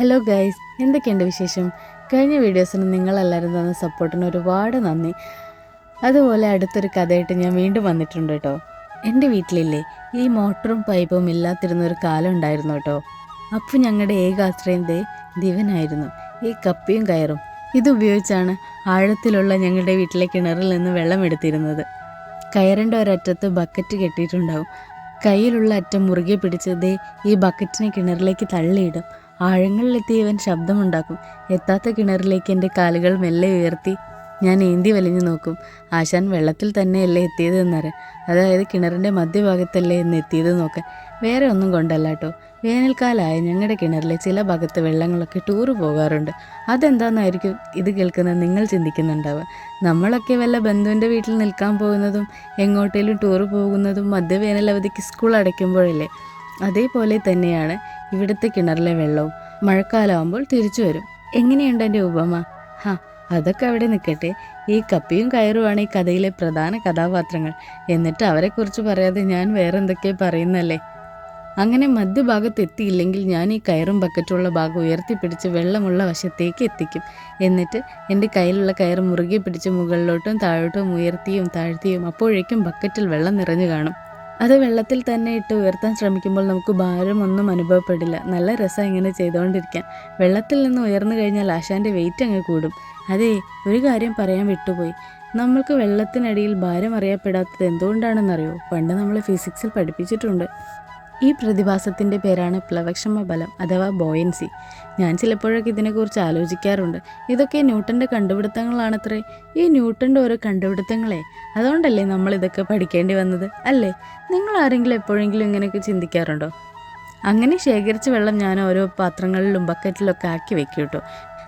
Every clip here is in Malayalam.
ഹലോ ഗൈസ് എന്തൊക്കെയുണ്ട് വിശേഷം? കഴിഞ്ഞ വീഡിയോസിന് നിങ്ങളെല്ലാവരും തന്ന സപ്പോർട്ടിന് ഒരുപാട് നന്ദി. അതുപോലെ അടുത്തൊരു കഥയായിട്ട് ഞാൻ വീണ്ടും വന്നിട്ടുണ്ട് കേട്ടോ. എന്റെ വീട്ടിലില്ലേ ഈ മോട്ടറും പൈപ്പും ഇല്ലാത്തിരുന്ന ഒരു കാലം ഉണ്ടായിരുന്നു കേട്ടോ. അപ്പോൾ ഞങ്ങളുടെ ഏക ആശ്രയം ദേ ദിവനായിരുന്നു. ഈ കപ്പിയും കയറും. ഇതുപയോഗിച്ചാണ് ആഴത്തിലുള്ള ഞങ്ങളുടെ വീട്ടിലെ കിണറിൽ നിന്ന് വെള്ളം എടുത്തിരുന്നത്. കയറിന്റെ ഒരറ്റത്ത് ബക്കറ്റ് കെട്ടിയിട്ടുണ്ടാവും. കയ്യിലുള്ള അറ്റം മുറുകെ പിടിച്ചതേ ഈ ബക്കറ്റിനെ കിണറിലേക്ക് തള്ളിയിടും. ആഴങ്ങളിലെത്തി ഇവൻ ശബ്ദമുണ്ടാക്കും. എത്താത്ത കിണറിലേക്ക് എന്റെ കാലുകൾ മെല്ലെ ഉയർത്തി ഞാൻ ഏന്തി വലിഞ്ഞു നോക്കും. ആശാൻ വെള്ളത്തിൽ തന്നെയല്ലേ എത്തിയത് അതായത് കിണറിന്റെ മധ്യഭാഗത്തല്ലേ എന്ന് എത്തിയത് നോക്കാൻ. വേറെ ഒന്നും കൊണ്ടല്ല കേട്ടോ വേനൽക്കാലമായ ഞങ്ങളുടെ കിണറിലെ ചില ഭാഗത്ത് വെള്ളങ്ങളൊക്കെ ടൂറ് പോകാറുണ്ട്. അതെന്താണെന്നായിരിക്കും ഇത് കേൾക്കുന്ന നിങ്ങൾ ചിന്തിക്കുന്നുണ്ടാവുക. നമ്മളൊക്കെ വല്ല ബന്ധുവിന്റെ വീട്ടിൽ നിൽക്കാൻ പോകുന്നതും എങ്ങോട്ടേലും ടൂറ് പോകുന്നതും മധ്യവേനൽ അവധിക്ക് സ്കൂൾ അടയ്ക്കുമ്പോഴല്ലേ. അതേപോലെ തന്നെയാണ് ഇവിടുത്തെ കിണറിലെ വെള്ളവും. മഴക്കാലമാകുമ്പോൾ തിരിച്ചു വരും. എങ്ങനെയുണ്ട് എന്റെ ഉപമ? ഹാ അതൊക്കെ അവിടെ നിൽക്കട്ടെ ഈ കപ്പിയും കയറുമാണ് ഈ കഥയിലെ പ്രധാന കഥാപാത്രങ്ങൾ. എന്നിട്ട് അവരെക്കുറിച്ച് പറയാതെ ഞാൻ വേറെ എന്തൊക്കെ പറയുന്നല്ലേ? അങ്ങനെ മധ്യഭാഗത്ത് എത്തിയില്ലെങ്കിൽ ഞാൻ ഈ കയറും ബക്കറ്റുള്ള ഭാഗം ഉയർത്തിപ്പിടിച്ച് വെള്ളമുള്ള വശത്തേക്ക് എത്തിക്കും. എന്നിട്ട് എന്റെ കയ്യിലുള്ള കയർ മുറുകെ പിടിച്ച് മുകളിലോട്ടും താഴോട്ടും ഉയർത്തിയും താഴ്ത്തിയും അപ്പോഴേക്കും ബക്കറ്റിൽ വെള്ളം നിറഞ്ഞു കാണും. അത് വെള്ളത്തിൽ തന്നെ ഇട്ട് ഉയർത്താൻ ശ്രമിക്കുമ്പോൾ നമുക്ക് ഭാരമൊന്നും അനുഭവപ്പെടില്ല. നല്ല രസം ഇങ്ങനെ ചെയ്തുകൊണ്ടിരിക്കാൻ വെള്ളത്തിൽ നിന്ന് ഉയർന്നു കഴിഞ്ഞാൽ ആശാന്റെ വെയിറ്റ് അങ്ങ് കൂടും. അതെ ഒരു കാര്യം പറയാൻ വിട്ടുപോയി. നമ്മൾക്ക് വെള്ളത്തിനടിയിൽ ഭാരം അറിയപ്പെടാത്തത് എന്തുകൊണ്ടാണെന്നറിയോ? പണ്ട് നമ്മൾ ഫിസിക്സിൽ പഠിപ്പിച്ചിട്ടുണ്ട്. ഈ പ്രതിഭാസത്തിന്റെ പേരാണ് പ്ലവക്ഷമ ബലം അഥവാ ബോയൻസി. ഞാൻ ചിലപ്പോഴൊക്കെ ഇതിനെക്കുറിച്ച് ആലോചിക്കാറുണ്ട്. ഇതൊക്കെ ന്യൂട്ടന്റെ കണ്ടുപിടുത്തങ്ങളാണത്രേ. ഈ ന്യൂട്ടന്റെ ഓരോ കണ്ടുപിടുത്തങ്ങളെ അതുകൊണ്ടല്ലേ നമ്മൾ ഇതൊക്കെ പഠിക്കേണ്ടി വന്നത് അല്ലേ? നിങ്ങൾ ആരെങ്കിലും എപ്പോഴെങ്കിലും ഇങ്ങനെയൊക്കെ ചിന്തിക്കാറുണ്ടോ? അങ്ങനെ ശേഖരിച്ച വെള്ളം ഞാൻ ഓരോ പാത്രങ്ങളിലും ബക്കറ്റിലൊക്കെ ആക്കി വെക്കും കേട്ടോ.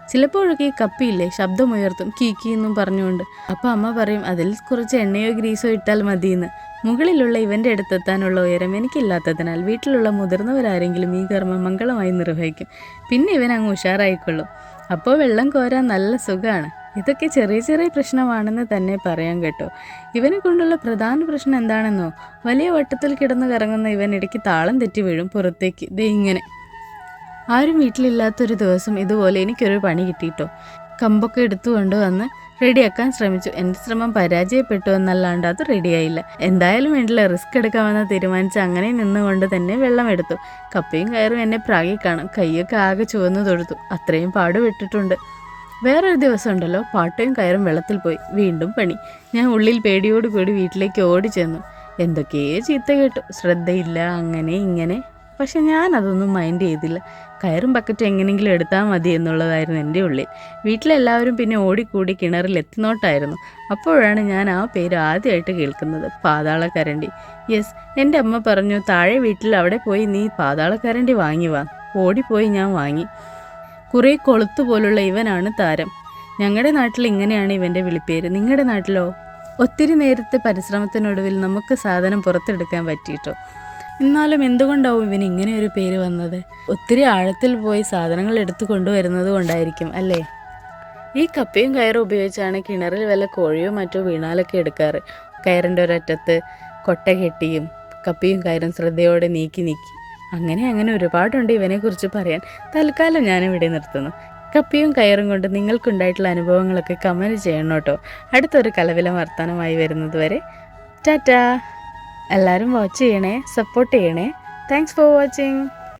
ചിലപ്പോഴൊക്കെ ഈ കപ്പിയില്ലേ ശബ്ദമുയർത്തും കീക്കി എന്നും പറഞ്ഞുകൊണ്ട്. അപ്പോൾ അമ്മ പറയും അതിൽ കുറച്ച് എണ്ണയോ ഗ്രീസോ ഇട്ടാൽ മതിയെന്ന്. മുകളിലുള്ള ഇവന്റെ അടുത്തെത്താനുള്ള ഉയരം എനിക്കില്ലാത്തതിനാൽ വീട്ടിലുള്ള മുതിർന്നവരാരെങ്കിലും ഈ കർമ്മം മംഗളമായി നിർവഹിക്കും. പിന്നെ ഇവൻ അങ്ങ് ഉഷാറായിക്കൊള്ളും. അപ്പോൾ വെള്ളം കോരാൻ നല്ല സുഖമാണ് ഇതൊക്കെ ചെറിയ ചെറിയ പ്രശ്നമാണെന്ന് തന്നെ പറയാൻ കേട്ടോ. ഇവനെ കൊണ്ടുള്ള പ്രധാന പ്രശ്നം എന്താണെന്നോ? വലിയ വട്ടത്തിൽ കിടന്ന് കറങ്ങുന്ന ഇവൻ ഇടയ്ക്ക് താളം തെറ്റി വീഴും പുറത്തേക്ക്. ദേ ഇങ്ങനെ. ആരും വീട്ടിലില്ലാത്തൊരു ദിവസം ഇതുപോലെ എനിക്കൊരു പണി കിട്ടിയിട്ടോ? കമ്പൊക്കെ എടുത്തുകൊണ്ട് വന്ന് റെഡിയാക്കാൻ ശ്രമിച്ചു. എന്റെ ശ്രമം പരാജയപ്പെട്ടു എന്നല്ലാണ്ട് അത് റെഡിയായില്ല. എന്തായാലും വേണ്ടില്ല റിസ്ക് എടുക്കാമെന്ന് തീരുമാനിച്ച് അങ്ങനെ നിന്നുകൊണ്ട് തന്നെ വെള്ളം എടുത്തു. കപ്പയും കയറും എന്നെ പ്രാഗി കാണും. കൈയൊക്കെ ആകെ ചുവന്നു തൊഴുത്തു. അത്രയും പാടുപെട്ടിട്ടുണ്ട്. വേറൊരു ദിവസം ഉണ്ടല്ലോ. പാട്ടയും കയറും വെള്ളത്തിൽ പോയി. വീണ്ടും പണി. ഞാൻ ഉള്ളിൽ പേടിയോട് കൂടി വീട്ടിലേക്ക് ഓടി ചെന്നു എന്തൊക്കെയോ ചീത്ത കേട്ടു. ശ്രദ്ധയില്ല. അങ്ങനെ ഇങ്ങനെ. പക്ഷെ ഞാൻ അതൊന്നും മൈൻഡ് ചെയ്തില്ല. കയറും ബക്കറ്റും എങ്ങനെയെങ്കിലും എടുത്താൽ മതി എന്നുള്ളതായിരുന്നു എന്റെ ഉള്ളിൽ. വീട്ടിലെല്ലാവരും പിന്നെ ഓടിക്കൂടി കിണറിൽ എത്തുന്നോട്ടായിരുന്നു. അപ്പോഴാണ് ഞാൻ ആ പേര് ആദ്യമായിട്ട് കേൾക്കുന്നത്. പാതാളക്കരണ്ടി. യെസ് എന്റെ അമ്മ പറഞ്ഞു താഴെ വീട്ടിൽ അവിടെ പോയി നീ പാതാളക്കരണ്ടി വാങ്ങി വാ. ഓടിപ്പോയി ഞാൻ വാങ്ങി. കുറേ കൊളുത്തു പോലുള്ള ഇവനാണ് താരം. ഞങ്ങളുടെ നാട്ടിൽ ഇങ്ങനെയാണ് ഇവന്റെ വിളിപ്പേര്. നിങ്ങളുടെ നാട്ടിലോ? ഒത്തിരി നേരത്തെ പരിശ്രമത്തിനൊടുവിൽ നമുക്ക് സാധനം പുറത്തെടുക്കാൻ പറ്റിയിട്ടോ? എന്നാലും എന്തുകൊണ്ടാവും ഇവന് ഇങ്ങനെ ഒരു പേര് വന്നത്? ഒത്തിരി ആഴത്തിൽ പോയി സാധനങ്ങൾ എടുത്തു കൊണ്ടുവരുന്നത് കൊണ്ടായിരിക്കും അല്ലേ? ഈ കപ്പയും കയറും ഉപയോഗിച്ചാണ് കിണറിൽ വല്ല കോഴിയോ മറ്റോ വീണാലൊക്കെ എടുക്കാറ്. കയറിന്റെ ഒരറ്റത്ത് കൊട്ട കെട്ടിയും കപ്പിയും കയറും ശ്രദ്ധയോടെ നീക്കി നീക്കി. അങ്ങനെ അങ്ങനെ ഒരുപാടുണ്ട് ഇവനെക്കുറിച്ച് പറയാൻ. തൽക്കാലം ഞാനിവിടെ നിർത്തുന്നു. കപ്പിയും കയറും കൊണ്ട് നിങ്ങൾക്കുണ്ടായിട്ടുള്ള അനുഭവങ്ങളൊക്കെ കമന്റ് ചെയ്യണം കേട്ടോ. അടുത്തൊരു കലവില വർത്തമാനമായി വരുന്നത് വരെ. ടാറ്റാ! എല്ലാവരും വാച്ച് ചെയ്യണേ സപ്പോർട്ട് ചെയ്യണേ. Thanks for watching